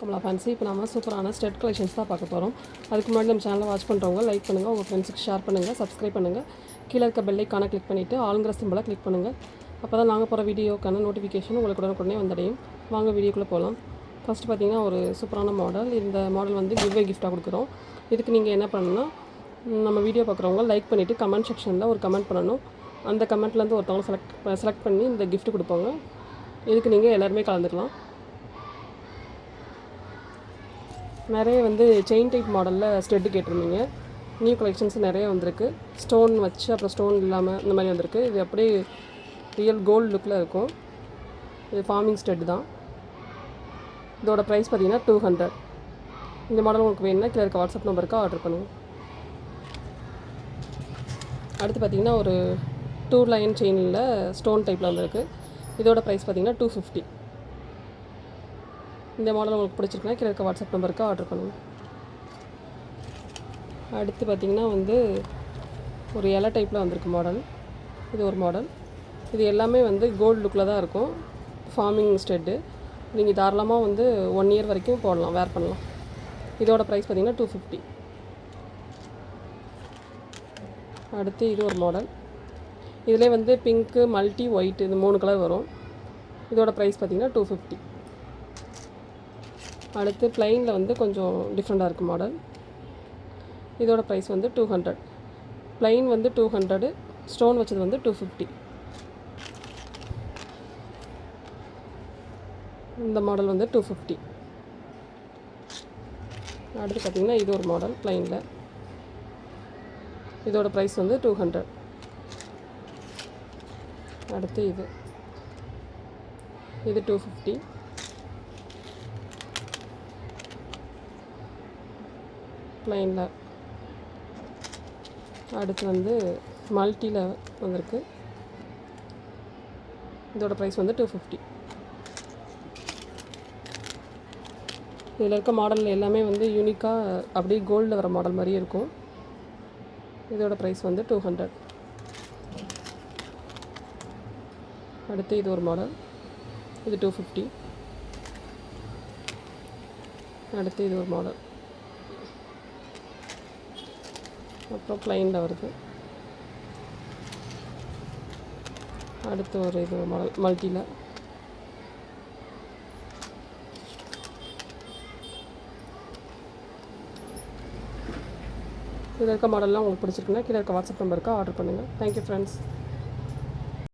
Kamala fancy இப்போ நம்ம சூப்பரான ஸ்டெட் கலெக்ஷன்ஸ் தான் பார்க்க போகிறோம் அதுக்கு முன்னாடி நம்ம சேனலை வாட்ச் பண்ணுறவங்க லைக் பண்ணுங்கள் உங்கள் ஃப்ரெண்ட்ஸுக்கு ஷேர் பண்ணுங்கள் சப்ஸ்கிரைப் பண்ணுங்கள் கீழே இருக்க பெல்லைக்கான கிளிக் பண்ணிவிட்டு ஆளுங்கிற சிம்பிளாக கிளிக் பண்ணுங்கள் அப்போ தான் நாங்கள் போகிற வீடியோக்கான நோட்டிஃபிகேஷன் உங்களுக்கு உடனுக்குடனே வந்தடையும். வாங்க வீடியோக்குள்ளே போகலாம் ஃபஸ்ட்டு பார்த்தீங்கன்னா ஒரு சூப்பரான மாடல் இந்த மாடல் வந்து கிவ்வே கிஃப்ட்டாக கொடுக்குறோம். இதுக்கு நீங்கள் என்ன பண்ணணும்னா நம்ம வீடியோ பார்க்குறவங்க லைக் பண்ணிவிட்டு கமெண்ட் செக்ஷனில் ஒரு கமெண்ட் பண்ணணும். அந்த கமெண்ட்லேருந்து ஒருத்தவங்க செலக்ட் செலக்ட் பண்ணி இந்த கிஃப்ட் கொடுப்பாங்க. இதுக்கு நீங்கள் எல்லாருமே கலந்துக்கலாம். நிறைய வந்து செயின் டைப் மாடலில் ஸ்டெட்டு கேட்டிருந்தீங்க. நியூ கலெக்ஷன்ஸ் நிறைய வந்திருக்கு. ஸ்டோன் வச்சு அப்புறம் ஸ்டோன் இல்லாமல் இந்த மாதிரி வந்திருக்கு. இது அப்படியே ரியல் கோல்டு லுக்கில் இருக்கும். இது ஃபார்மிங் ஸ்டெட் தான். இதோட ப்ரைஸ் பார்த்தீங்கன்னா டூ ஹண்ட்ரட் இந்த மாடல் உங்களுக்கு வேணும்னா கீழே இருக்க வாட்ஸ்அப் நம்பருக்கு ஆர்டர் பண்ணுங்கள் அடுத்து பார்த்தீங்கன்னா ஒரு டூ லைன் செயினில் ஸ்டோன் டைப்பில் வந்திருக்கு. இதோட ப்ரைஸ் பார்த்தீங்கன்னா டூ ஃபிஃப்டி இந்த மாடல் உங்களுக்கு பிடிச்சிருக்குன்னா கீழே இருக்க வாட்ஸ்அப் நம்பருக்கு ஆர்டர் பண்ணுங்கள் அடுத்து பார்த்தீங்கன்னா வந்து ஒரு இலை டைப்பில் வந்திருக்கு மாடல் இது ஒரு மாடல் இது எல்லாமே வந்து கோல்டு லுக்கில் தான் இருக்கும். ஃபார்மிங் ஸ்டெட்டு நீங்கள் தாராளமாக வந்து ஒன் இயர் வரைக்கும் போடலாம் வேர் பண்ணலாம். இதோட ப்ரைஸ் பார்த்திங்கன்னா டூ ஃபிஃப்டி அடுத்து இது ஒரு மாடல் இதிலே வந்து பிங்க்கு மல்டி ஒயிட் இது மூணு கலர் வரும். இதோட ப்ரைஸ் பார்த்தீங்கன்னா டூ ஃபிஃப்டி அடுத்து ப்ளைனில் வந்து கொஞ்சம் டிஃப்ரெண்ட்டாக இருக்குது மாடல் இதோட ப்ரைஸ் வந்து டூ ஹண்ட்ரட் ப்ளைன் வந்து டூ ஹண்ட்ரடு ஸ்டோன் வச்சது வந்து டூ ஃபிஃப்டி இந்த மாடல் வந்து டூ ஃபிஃப்டி அடுத்து பார்த்திங்கன்னா இது ஒரு மாடல் ப்ளைனில் இதோட ப்ரைஸ் வந்து டூ ஹண்ட்ரட் அடுத்து இது. இது டூ ஃபிஃப்டி ப்ளைனில் அடுத்து வந்து மல்டியில் வந்திருக்கு. இதோட ப்ரைஸ் வந்து டூ ஃபிஃப்டி இதில் இருக்க மாடல் எல்லாமே வந்து யூனிக்காக அப்படியே கோல்டில் வர மாடல் மாதிரியே இருக்கும். இதோட ப்ரைஸ் வந்து டூ ஹண்ட்ரட் அடுத்து இது ஒரு மாடல் இது டூ ஃபிஃப்டி அடுத்து இது ஒரு மாடல் அப்புறம் ப்ளைனில் வருது. அடுத்து ஒரு இது மாடல் மல்டியில் இதில் இருக்க மாடல்லாம் உங்களுக்கு பிடிச்சிருக்குன்னா கீழே இருக்க வாட்ஸ்அப் நம்பருக்கு ஆர்டர் பண்ணுங்கள் தேங்க்யூ ஃப்ரெண்ட்ஸ்